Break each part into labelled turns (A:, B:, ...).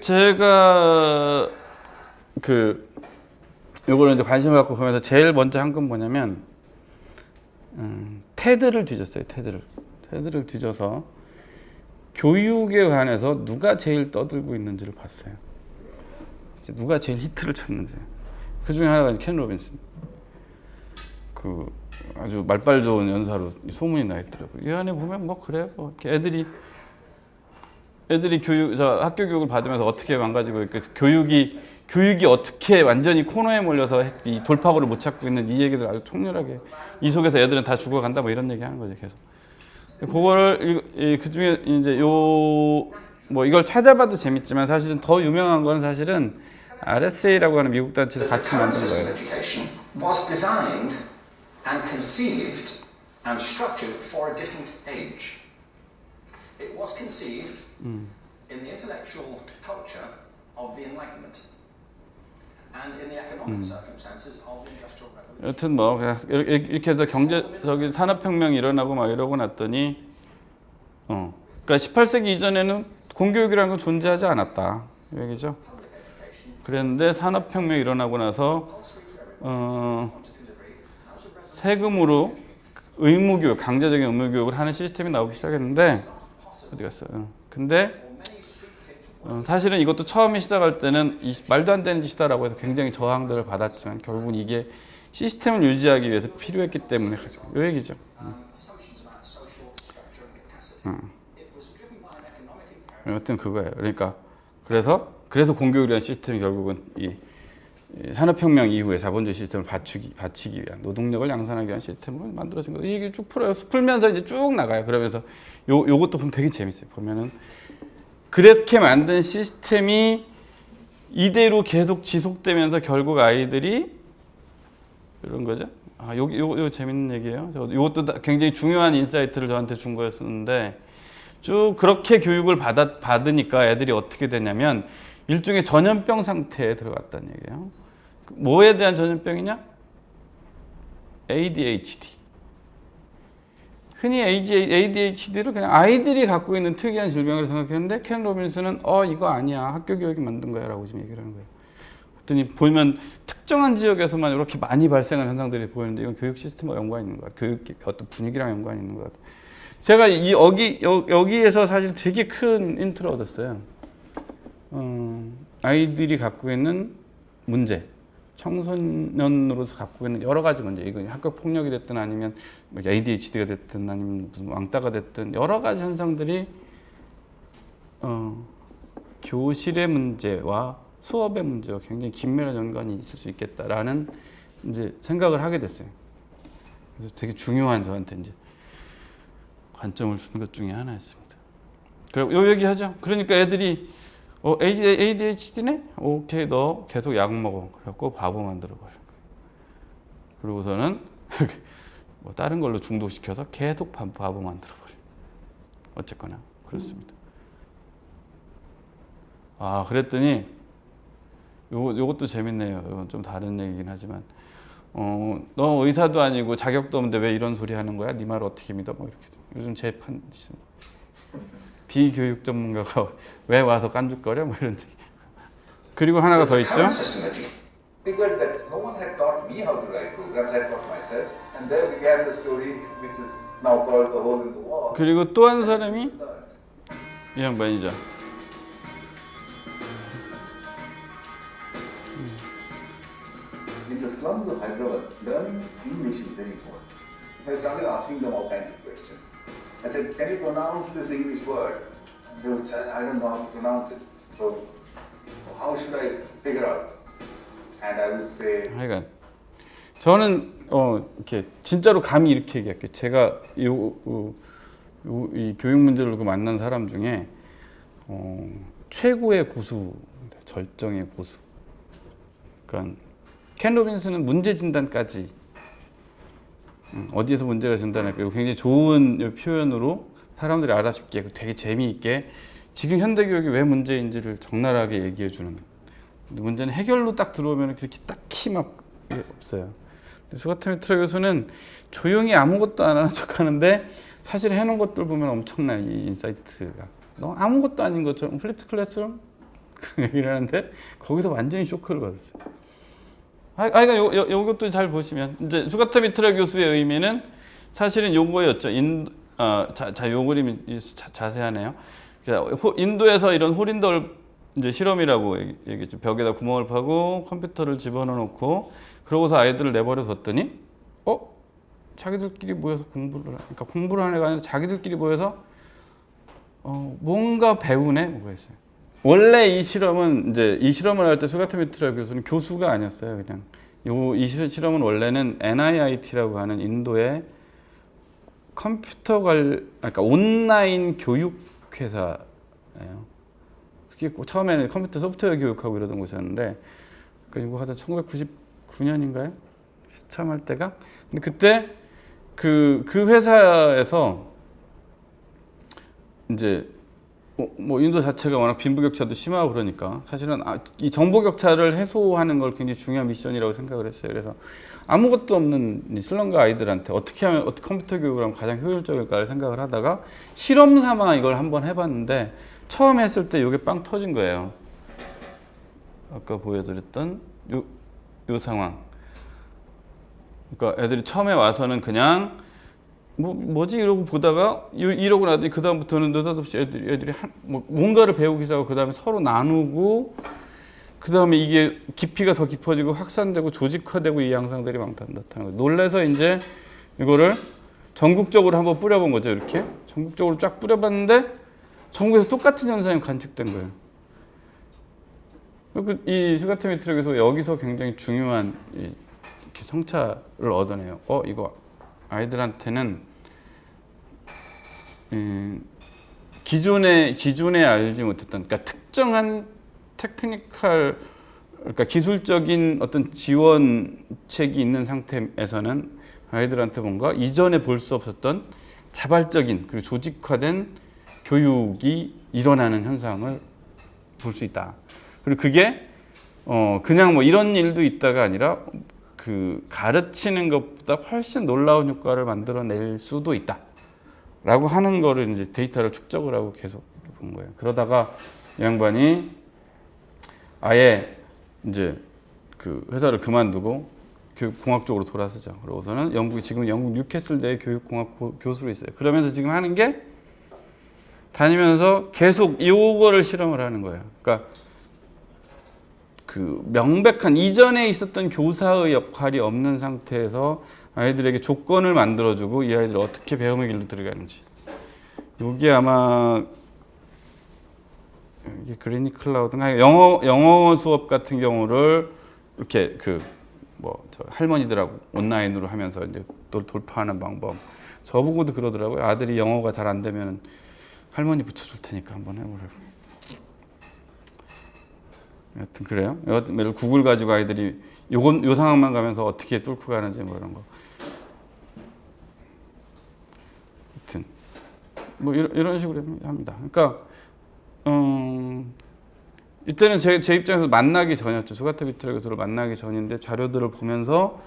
A: 제가 그 요거를 이제 관심을 갖고 보면서 제일 먼저 한 건 뭐냐면 음, 테드를 뒤졌어요. 테드를 테드를 뒤져서 교육에 관해서 누가 제일 떠들고 있는지를 봤어요. 누가 제일 히트를 쳤는지 그 중에 하나가 켄 로빈슨. 그 아주 말빨 좋은 연사로 소문이 나 있더라고요. 이 안에 보면 뭐 그래요. 뭐 애들이 애들이 교육 저 학교 교육을 받으면서 어떻게 망가지고 있고 교육이 교육이 어떻게 완전히 코너에 몰려서 이 돌파구를 못 찾고 있는 이 얘기들 아주 통렬하게 이 속에서 애들은 다 죽어간다 뭐 이런 얘기 하는 거지 계속. 그거를 그 중에 이제 요 뭐 이걸 찾아봐도 재밌지만 사실은 더 유명한 거는 사실은 RSA라고 하는 미국 단체에서 같이 만든 거예요.
B: Conceived in the intellectual culture of the Enlightenment Revolution.
A: 여튼 뭐 이렇게 해서 경제 저기 산업혁명이 일어나고 막 이러고 났더니 어 그러니까 18세기 이전에는 공교육이라는 건 존재하지 않았다 이 얘기죠. 그랬는데 산업혁명이 일어나고 나서 어 세금으로 의무교육 강제적인 의무교육을 하는 시스템이 나오기 시작했는데 어디 갔어요? 어. 근데 어, 사실은 이것도 처음에 시작할 때는 이 말도 안 되는 짓이다라고 해서 굉장히 저항들을 받았지만 결국은 이게 시스템을 유지하기 위해서 필요했기 때문에 이 얘기죠.
B: Economic imperative.
A: 여튼 그거예요. 그러니까 그래서 그래서 공교육이라는 시스템이 결국은 이, 이 산업혁명 이후에 자본주의 시스템을 받치기 받치기 위한 노동력을 양산하기 위한 시스템으로 만들어진 거예요. 이게 쭉 풀어요. 풀면서 이제 쭉 나가요. 그러면서 요 요것도 보면 되게 재밌어요. 보면은 그렇게 만든 시스템이 이대로 계속 지속되면서 결국 아이들이 이런 거죠. 아, 여기 요, 요 재밌는 얘기예요. 저 이것도 다- 굉장히 중요한 인사이트를 저한테 준 거였었는데 쭉 그렇게 교육을 받아, 받으니까 애들이 어떻게 되냐면 일종의 전염병 상태에 들어갔다는 얘기예요. 그 뭐에 대한 전염병이냐? ADHD. 흔히 ADHD를 그냥 아이들이 갖고 있는 특이한 질병으로 생각했는데 켄 로빈슨은 어 이거 아니야 학교 교육이 만든 거야라고 지금 얘기를 하는 거예요. 그랬더니 보면 특정한 지역에서만 이렇게 많이 발생하는 현상들이 보이는데 이건 교육 시스템과 연관이 있는 것 같아요. 교육 어떤 분위기랑 연관이 있는 것 같아요. 제가 이 여기 여, 여기에서 사실 되게 큰 인트를 얻었어요. 어, 아이들이 갖고 있는 문제, 청소년으로서 갖고 있는 여러 가지 문제, 이건 학교 폭력이 됐든 아니면 뭐 ADHD가 됐든 아니면 무슨 왕따가 됐든 여러 가지 현상들이 어, 교실의 문제와 수업의 문제와 굉장히 긴밀한 연관이 있을 수 있겠다라는 이제 생각을 하게 됐어요. 그래서 되게 중요한 저한테 이제 관점을 준것 중에 하나였습니다. 그리고 요 얘기 하죠. 그러니까 애들이 어, ADHD네? 오케이, 너 계속 약 먹어. 그래갖고 바보 만들어 버려. 그러고서는 뭐 다른 걸로 중독시켜서 계속 바- 바보 만들어 버려. 어쨌거나 그렇습니다. 아, 그랬더니 요 요것도 재밌네요. 이건 좀 다른 얘기긴 하지만 어, 너 의사도 아니고 자격도 없는데 왜 이런 소리 하는 거야? 네 말 어떻게 믿어? 뭐 이렇게 요즘 재판 비교육 전문가가 왜 와서 깐죽거려? 뭐 이런 얘기. 그리고 하나가 더 있죠.
B: current system of education
C: figured that no one had taught me how to write programs, I taught myself. And there began the story which is now called The Hole in the Wall.
A: 그리고 또 한 사람이. 이 양반이죠.
C: In the slums of Hyderabad, learning English is very important. I started asking them all kinds of questions. I said, Can you pronounce this English word? And they would say, I don't know how to pronounce it. So, how should I figure out? And I would say,
A: 하여간 저는 어 이렇게 진짜로 감히 이렇게 얘기할게요. 제가 요, 요, 요, 이 교육 문제를 두고 만난 사람 중에 어, 최고의 고수, 절정의 고수. 그러니까 켄 로빈스는 문제 진단까지 음, 어디에서 문제가 진단할까 굉장히 좋은 표현으로 사람들이 알아듣게 되게 재미있게 지금 현대 교육이 왜 문제인지를 적나라하게 얘기해 주는 문제는 해결로 딱 들어오면 그렇게 딱히 막 없어요. 같은 트랙 교수는 조용히 아무것도 안 하는 척 하는데 사실 해놓은 것들 보면 엄청나 이 인사이트가 너 아무것도 아닌 것처럼 플립트 클래스룸 얘기를 하는데 거기서 완전히 쇼크를 받았어요. 아, 아, 그러니까 요, 요, 요것도 잘 보시면 이제 수가타 미트라 교수의 의미는 사실은 요거였죠. 인, 어, 자, 자, 요 그림이 이- 자, 자세하네요. 그러니까 호- 인도에서 이런 홀인돌 이제 실험이라고 얘기- 얘기했죠. 벽에다 구멍을 파고 컴퓨터를 집어넣어 놓고 그러고서 아이들을 내버려 뒀더니 어 자기들끼리 모여서 공부를 하- 그러니까 공부를 하는 애가 아니라 자기들끼리 모여서 어 뭔가 배우네 뭐가 있어요. 원래 이 실험은 이제 이 실험을 할 때 수가타 미트라 교수는 교수가 아니었어요. 그냥 요 이 실험은 원래는 NIIT라고 하는 인도의 컴퓨터 관 그러니까 온라인 교육 회사예요. 특히 꼭 처음에는 컴퓨터 소프트웨어 교육하고 이러던 곳이었는데 그리고 하다 1999년인가요? 시참할 때가 근데 그때 그그 회사에서 이제 뭐, 뭐 인도 자체가 워낙 빈부격차도 심하고 그러니까 사실은 아, 이 정보 격차를 해소하는 걸 굉장히 중요한 미션이라고 생각을 했어요. 그래서 아무것도 없는 이 슬럼가 아이들한테 어떻게 하면 어떻게 컴퓨터 교육을 하면 가장 효율적일까를 생각을 하다가 실험 삼아 이걸 한번 해봤는데 처음 했을 때 이게 빵 터진 거예요. 아까 보여드렸던 요, 요 상황. 그러니까 애들이 처음에 와서는 그냥 뭐 뭐지 이러고 보다가 이- 이러고 나더니 그 다음부터는 느닷없이 애들이 애들이 한, 뭐 뭔가를 배우기 시작하고 그 다음에 서로 나누고 그 다음에 이게 깊이가 더 깊어지고 확산되고 조직화되고 이 양상들이 막 나타나는 거예요. 놀래서 이제 이거를 전국적으로 한번 뿌려본 거죠 이렇게 전국적으로 쫙 뿌려봤는데 전국에서 똑같은 현상이 관측된 거예요. 그리고 이 슈가테미트력에서 여기서 굉장히 중요한 성찰을 얻어내요. 어 이거 아이들한테는 음, 기존에 기존에 알지 못했던 그러니까 특정한 테크니컬 그러니까 기술적인 어떤 지원책이 있는 상태에서는 아이들한테 뭔가 이전에 볼 수 없었던 자발적인 그리고 조직화된 교육이 일어나는 현상을 볼 수 있다. 그리고 그게 어 그냥 뭐 이런 일도 있다가 아니라 그 가르치는 것보다 훨씬 놀라운 효과를 만들어낼 수도 있다. 라고 하는 거를 이제 데이터를 축적을 하고 계속 본 거예요. 그러다가 이 양반이 아예 이제 그 회사를 그만두고 교육공학 쪽으로 돌아서죠. 그러고서는 영국이 지금 영국 뉴캐슬대의 교육공학 고- 교수로 있어요. 그러면서 지금 하는 게 다니면서 계속 요거를 실험을 하는 거예요. 그러니까 그 명백한 이전에 있었던 교사의 역할이 없는 상태에서 아이들에게 조건을 만들어주고 이 아이들을 어떻게 배움의 길로 들어가는지. 이게 아마 이게 그리니 클라우드인가 영어 영어 수업 같은 경우를 이렇게 그뭐저 할머니들하고 온라인으로 하면서 이제 또 돌파하는 방법. 저보고도 그러더라고요. 아들이 영어가 잘 안 되면 할머니 붙여줄 테니까 한번 해보라고. 여튼 그래요. 여튼 구글 가지고 아이들이 요건 요 상황만 가면서 어떻게 뚫고 가는지 뭐 이런 거. 여튼 뭐 이런, 이런 식으로 합니다. 그러니까 음, 이때는 제, 제 입장에서 만나기 전이었죠. 수가타 비트라 교수를 만나기 전인데 자료들을 보면서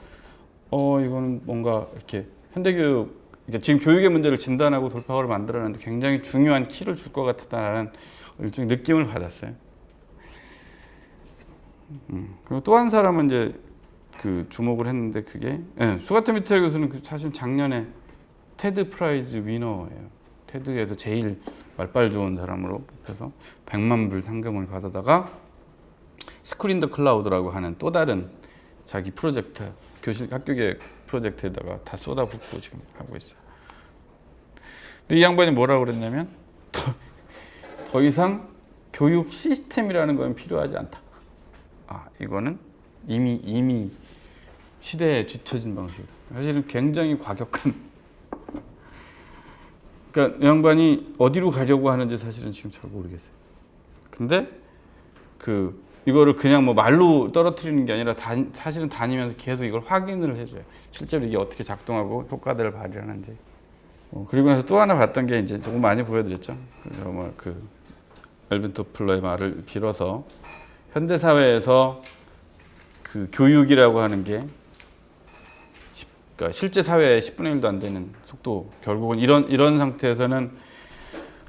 A: 어 이거는 뭔가 이렇게 현대교육 그러니까 지금 교육의 문제를 진단하고 돌파구를 만들어내는데 굉장히 중요한 키를 줄 것 같다라는 일종의 느낌을 받았어요. 음, 그리고 또 한 사람은 이제 그 주목을 했는데 그게 예, 수가트 미텔 교수는 그 사실 작년에 테드 프라이즈 위너예요. 테드에서 제일 말빨 좋은 사람으로 뽑혀서 100만 불 상금을 받아다가 스크린 더 클라우드라고 하는 또 다른 자기 프로젝트 교실 학교계 프로젝트에다가 다 쏟아붓고 지금 하고 있어요. 근데 이 양반이 뭐라고 그랬냐면 더, 더 이상 교육 시스템이라는 건 필요하지 않다. 아 이거는 이미 이미 시대에 뒤처진 방식이다. 사실은 굉장히 과격한. 그러니까 이 양반이 어디로 가려고 하는지 사실은 지금 잘 모르겠어요. 근데 그 이거를 그냥 뭐 말로 떨어뜨리는 게 아니라 다, 사실은 다니면서 계속 이걸 확인을 해줘요. 실제로 이게 어떻게 작동하고 효과들을 발휘하는지. 어, 그리고 나서 또 하나 봤던 게 이제 조금 많이 보여드렸죠. 그래서 뭐그 엘빈 토플러의 말을 빌어서 현대 사회에서 그 교육이라고 하는 게 십- 그러니까 실제 사회의 10분의 1도 안 되는 속도 결국은 이런 이런 상태에서는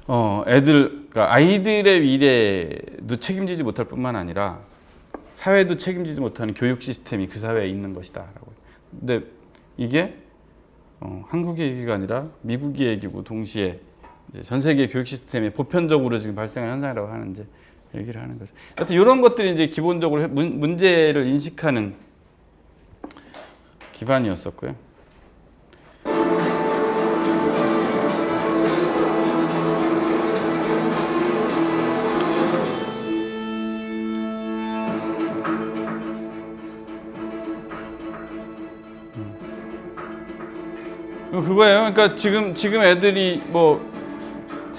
A: 어, 애들, 그러니까 아이들의 미래도 책임지지 못할 뿐만 아니라 사회도 책임지지 못하는 교육 시스템이 그 사회에 있는 것이다라고. 근데 이게 어, 한국의 얘기가 아니라 미국의 얘기고 동시에 이제 전 세계 교육 시스템에 보편적으로 지금 발생하는 현상이라고 하는 이제 얘기를 하는 거죠. 하여튼 이런 것들이 이제 기본적으로 해- 문, 문제를 인식하는 기반이었었고요. 어, 그거예요. 그러니까 지금 지금 애들이 뭐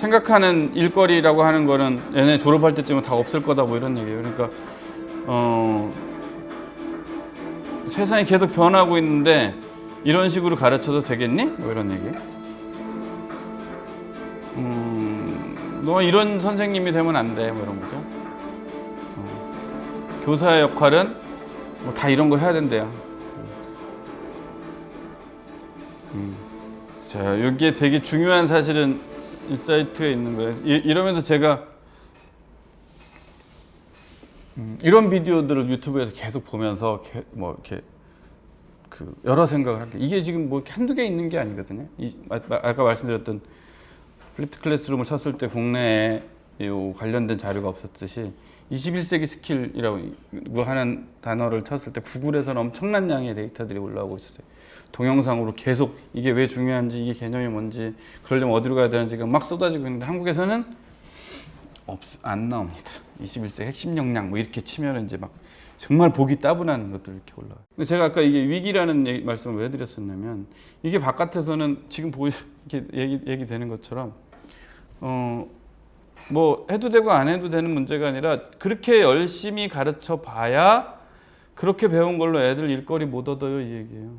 A: 생각하는 일거리라고 하는 거는 얘네 졸업할 때쯤은 다 없을 거다 뭐 이런 얘기예요. 그러니까 어 세상이 계속 변하고 있는데 이런 식으로 가르쳐도 되겠니? 뭐 이런 얘기. 음, 너 이런 선생님이 되면 안 돼. 뭐 이런 거죠. 어, 교사의 역할은 뭐 다 이런 거 해야 된대요. 자, 여기에 되게 중요한 사실은 인사이트가 있는 거예요. 이, 이러면서 제가 음, 이런 비디오들을 유튜브에서 계속 보면서 게- 뭐 이렇게 그 여러 생각을 할게 이게 지금 뭐 한두 개 있는 게 아니거든요. 이, 아, 아까 말씀드렸던 플립트 클래스룸을 쳤을 때 국내에 요 관련된 자료가 없었듯이 21세기 스킬이라고 하는 단어를 쳤을 때 구글에서는 엄청난 양의 데이터들이 올라오고 있었어요. 동영상으로 계속 이게 왜 중요한지 이게 개념이 뭔지 그러려면 어디로 가야 되는지가 막 쏟아지고 있는데 한국에서는 없, 안 나옵니다. 21세기 핵심 역량 뭐 이렇게 치면 이제 막 정말 보기 따분한 것들 이렇게 올라와요. 제가 아까 이게 위기라는 얘기, 말씀을 왜 드렸었냐면 이게 바깥에서는 지금 보이 이렇게 얘기, 얘기 되는 것처럼 어, 뭐 해도 되고 안 해도 되는 문제가 아니라 그렇게 열심히 가르쳐 봐야 그렇게 배운 걸로 애들 일거리 못 얻어요 이 얘기예요.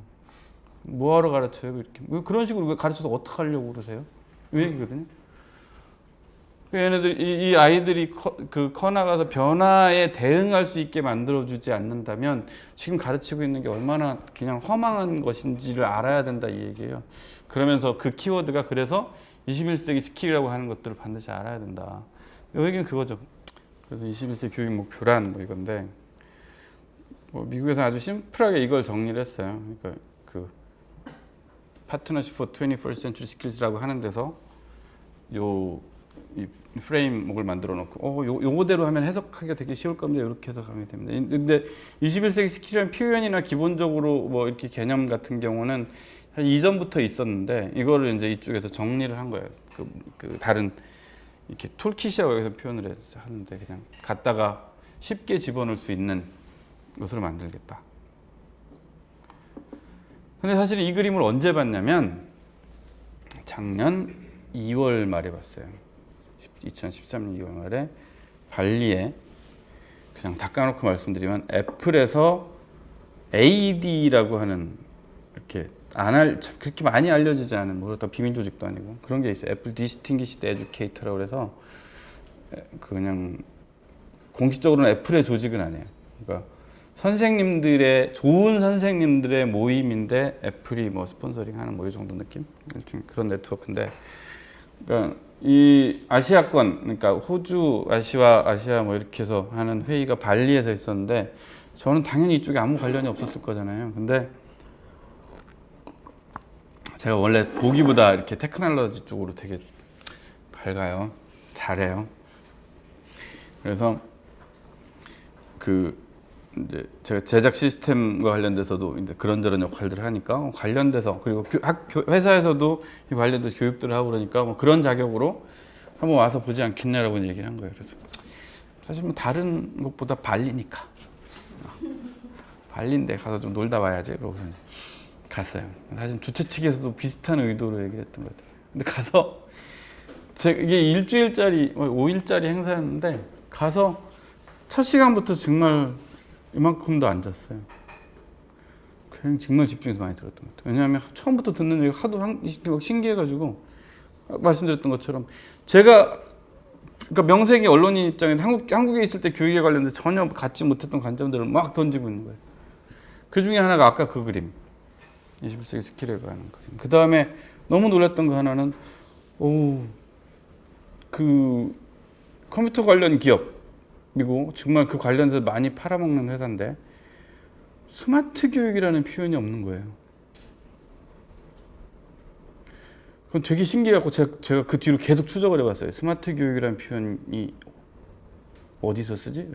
A: 뭐하러 가르쳐요 이렇게 왜 그런 식으로 왜 가르쳐서 어떻게 하려고 그러세요? 이 얘기거든요. 그 얘네들 이, 이 아이들이 커, 그 커나가서 변화에 대응할 수 있게 만들어주지 않는다면 지금 가르치고 있는 게 얼마나 그냥 허망한 것인지를 알아야 된다 이 얘기예요. 그러면서 그 키워드가 그래서 21세기 스킬이라고 하는 것들을 반드시 알아야 된다. 이 얘기는 그거죠. 그래서 21세기 교육 목표란 뭐 이건데 뭐 미국에서 아주 심플하게 이걸 정리를 했어요. 그러니까 그 파트너십 for 21st century skills라고 하는 데서 요이 프레임목을 만들어 놓고 어 요, 요거대로 하면 해석하기가 되게 쉬울 겁니다. 이렇게 해석하면 됩니다. 근데 21세기 스킬이라는 표현이나 기본적으로 뭐 이렇게 개념 같은 경우는 이전부터 있었는데 이거를 이제 이쪽에서 정리를 한 거예요. 그, 그 다른 이렇게 툴킷이라고 여기서 표현을 하는데 그냥 갖다가 쉽게 집어넣을 수 있는 것으로 만들겠다. 근데 사실 이 그림을 언제 봤냐면 작년 2월 말에 봤어요. 2013년 2월 말에 발리에 그냥 닦아놓고 말씀드리면 애플에서 AD라고 하는 이렇게 안 알, 그렇게 많이 알려지지 않은 뭐 그렇다 비밀 조직도 아니고 그런 게 있어요. 애플 디스팅기시드 에듀케이터라고 그래서 에, 그냥 공식적으로는 애플의 조직은 아니에요. 그러니까 선생님들의 좋은 선생님들의 모임인데 애플이 뭐 스폰서링 하는 뭐 이 정도 느낌 좀 그런 네트워크인데 그러니까 이 아시아권 그러니까 호주 아시아 아시아 뭐 이렇게 해서 하는 회의가 발리에서 있었는데 저는 당연히 이쪽에 아무 관련이 없었을 거잖아요. 근데 제가 원래 보기보다 이렇게 테크놀로지 쪽으로 되게 밝아요. 잘해요. 그래서 그 이제 제가 제작 시스템과 관련돼서도 이제 그런저런 역할들을 하니까 관련돼서 그리고 교- 학, 교- 회사에서도 이 관련돼서 교육들을 하고 그러니까 뭐 그런 자격으로 한번 와서 보지 않겠냐라고 얘기를 한 거예요. 그래서 사실 뭐 다른 것보다 발리니까 발리인데 가서 좀 놀다 와야지 그러고 갔어요. 사실 주최 측에서도 비슷한 의도로 얘기를 했던 것 같아요. 근데 가서 제 이게 일주일짜리, 뭐 5일짜리 행사였는데 가서 첫 시간부터 정말 이만큼도 안 잤어요. 그냥 정말 집중해서 많이 들었던 것 같아요. 왜냐하면 처음부터 듣는 얘기가 하도 한- 신기해가지고 말씀드렸던 것처럼 제가 그러니까 명색이 언론인 입장에서 한국, 한국에 있을 때 교육에 관련해서 전혀 갖지 못했던 관점들을 막 던지고 있는 거예요. 그 중에 하나가 아까 그 그림. 21세기 스킬에 관한 그림. 그 다음에 너무 놀랐던 거 하나는, 오, 그 컴퓨터 관련 기업이고 정말 그 관련해서 많이 팔아먹는 회사인데 스마트 교육이라는 표현이 없는 거예요. 그건 되게 신기해갖고 제가, 제가 그 뒤로 계속 추적을 해봤어요. 스마트 교육이라는 표현이 어디서 쓰지?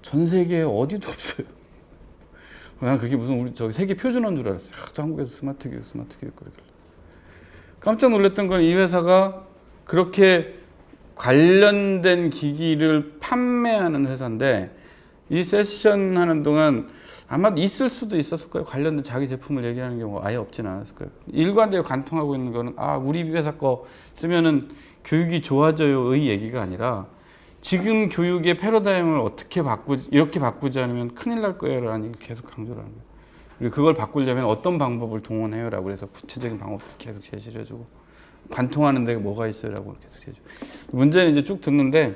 A: 전 세계에 어디도 없어요. 난 그게 무슨 우리 저기 세계 표준어인 줄 알았어요. 아, 저 한국에서 스마트 교육, 스마트 교육 그러길래. 깜짝 놀랐던 건 이 회사가 그렇게 관련된 기기를 판매하는 회사인데 이 세션 하는 동안 아마 있을 수도 있었을 거예요. 관련된 자기 제품을 얘기하는 경우가 아예 없지는 않았을 거예요. 일관되게 관통하고 있는 거는 아 우리 회사 거 쓰면은 교육이 좋아져요의 얘기가 아니라 지금 교육의 패러다임을 어떻게 바꾸지 이렇게 바꾸지 않으면 큰일 날 거예요라는 얘기 계속 강조를 거예요. 그리고 그걸 바꾸려면 어떤 방법을 동원해요라고 그래서 구체적인 방법을 계속 제시를 해주고 관통하는 데가 뭐가 있어요라고 계속 제시해주고 문제는 이제 쭉 듣는데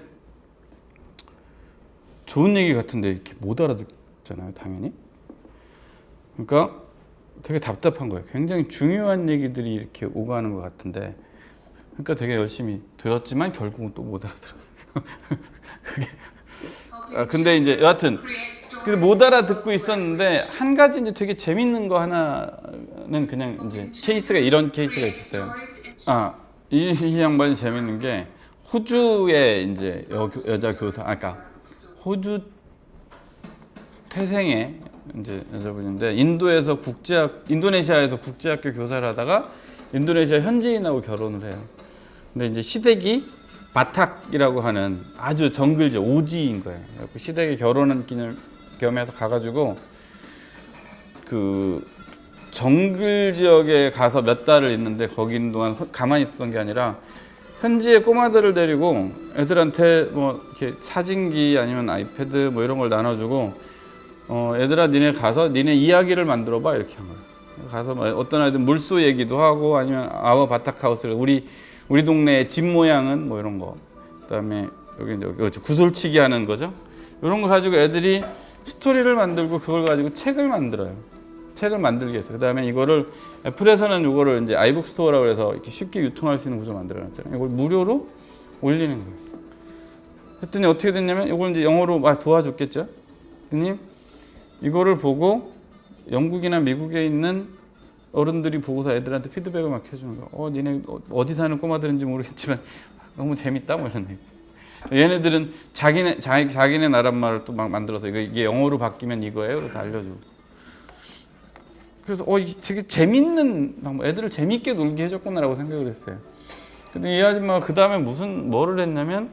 A: 좋은 얘기 같은데 이렇게 못 알아듣잖아요, 당연히. 그러니까 되게 답답한 거예요. 굉장히 중요한 얘기들이 이렇게 오가는 것 같은데, 그러니까 되게 열심히 들었지만 결국은 또 못 알아들었어요. 그게 아, 근데 이제 여하튼 근데 못 알아듣고 있었는데 한 가지 이제 되게 재밌는 거 하나는 그냥 이제 케이스가 이런 케이스가 있었어요. 아, 이, 이 양반이 재밌는 게 호주의 이제 여, 여자 교사, 아까 호주 태생의 이제 여자분인데 인도에서 국제학, 인도네시아에서 국제학교 교사를 하다가 인도네시아 현지인하고 결혼을 해요. 근데 이제 시댁이 바탁이라고 하는 아주 정글지 오지인 거예요. 그래서 시댁에 기념 겸해서 가가지고 그 정글 지역에 가서 몇 달을 있는데 거기 동안 호- 가만히 있었던 게 아니라 현지의 꼬마들을 데리고 애들한테 뭐 이렇게 사진기 아니면 아이패드 뭐 이런 걸 나눠주고 어 애들아 니네 가서 니네 이야기를 만들어 봐 이렇게 한 거예요. 가서 뭐 어떤 아이들 물소 얘기도 하고 아니면 아워 바타카우스를 우리 우리 동네의 집 모양은 뭐 이런 거 그다음에 여기 이제 구슬치기 하는 거죠. 이런 거 가지고 애들이 스토리를 만들고 그걸 가지고 책을 만들어요. 책을 만들게 해서 그다음에 이거를 애플에서는 이거를 이제 아이북 스토어라고 해서 이렇게 쉽게 유통할 수 있는 구조 만들어 놨잖아요. 이걸 무료로 올리는 거예요. 했더니 어떻게 됐냐면 이걸 이제 영어로 막 도와줬겠죠. 님 이거를 보고 영국이나 미국에 있는 어른들이 보고서 애들한테 피드백을 막 해주는 거야. 어, 니네 어- 어디 사는 꼬마들인지 모르겠지만 너무 재밌다 뭐 이런 얘기. 얘네들은 자기네 자기 자기네 나라 말을 또 막 만들어서 이거 이게 영어로 바뀌면 이거예요. 그래서 알려주고. 그래서 어 되게 재밌는 애들을 재밌게 놀게 해줬구나라고 생각을 했어요. 근데 이 아줌마가 그 다음에 무슨 뭐를 했냐면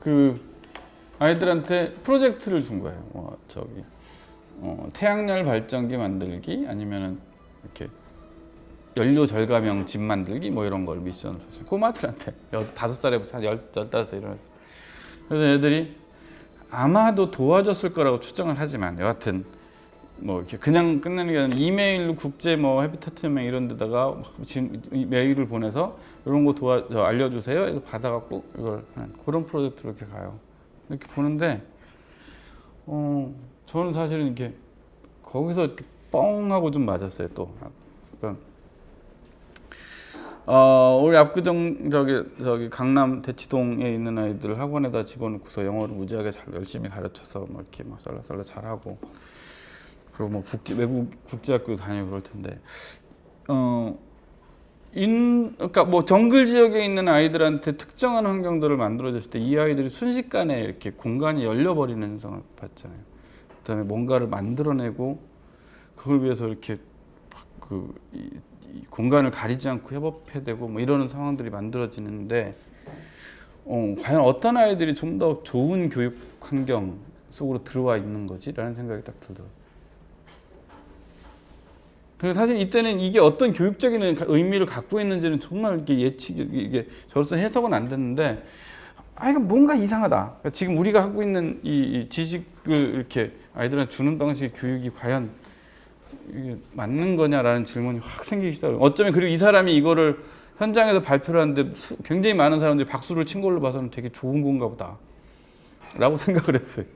A: 그 아이들한테 프로젝트를 준 거예요. 어, 저기 어, 태양열 발전기 만들기 아니면은 이렇게 연료 절감형 집 만들기 뭐 이런 걸 미션을 줬어요. 꼬마들한테 여 다섯 살에부터 한 열, 열다섯 이런. 그래서 애들이 아마도 도와줬을 거라고 추정을 하지만 여하튼 뭐 이렇게 그냥 끝내는 게 아니라 이메일로 국제 뭐 해비타트명 이런 데다가 막 메일을 보내서 이런 거 도와 저 알려주세요. 해서 받아갖고 이걸 그런 프로젝트로 이렇게 가요. 이렇게 보는데 어 저는 사실은 이렇게 거기서 이렇게 뻥 하고 좀 맞았어요 또. 그러니까 어 우리 압구정 저기 저기 강남 대치동에 있는 아이들 학원에다 집어넣고서 영어를 무지하게 잘 열심히 가르쳐서 뭐 이렇게 막 썰라썰라 잘하고 그리고 뭐 국제 외국 국제학교 다니고 그럴 텐데 어. 인 그러니까 뭐 정글 지역에 있는 아이들한테 특정한 환경들을 만들어줬을 때 이 아이들이 순식간에 이렇게 공간이 열려버리는 현상을 봤잖아요. 그다음에 뭔가를 만들어내고 그걸 위해서 이렇게 그 공간을 가리지 않고 협업해되고 뭐 이러는 상황들이 만들어지는데 어, 과연 어떤 아이들이 좀 더 좋은 교육 환경 속으로 들어와 있는 거지라는 생각이 딱 들더라고요. 그리고 사실 이때는 이게 어떤 교육적인 의미를 갖고 있는지는 정말 이렇게 예측이 이게 저로서 해석은 안 됐는데 아 이거 뭔가 이상하다. 그러니까 지금 우리가 하고 있는 이, 이 지식을 이렇게 아이들한테 주는 방식의 교육이 과연 이게 맞는 거냐라는 질문이 확 생기기 시작해요. 어쩌면 그리고 이 사람이 이거를 현장에서 발표를 하는데 수- 굉장히 많은 사람들이 박수를 친 걸로 봐서는 되게 좋은 건가 보다. 라고 생각을 했어요.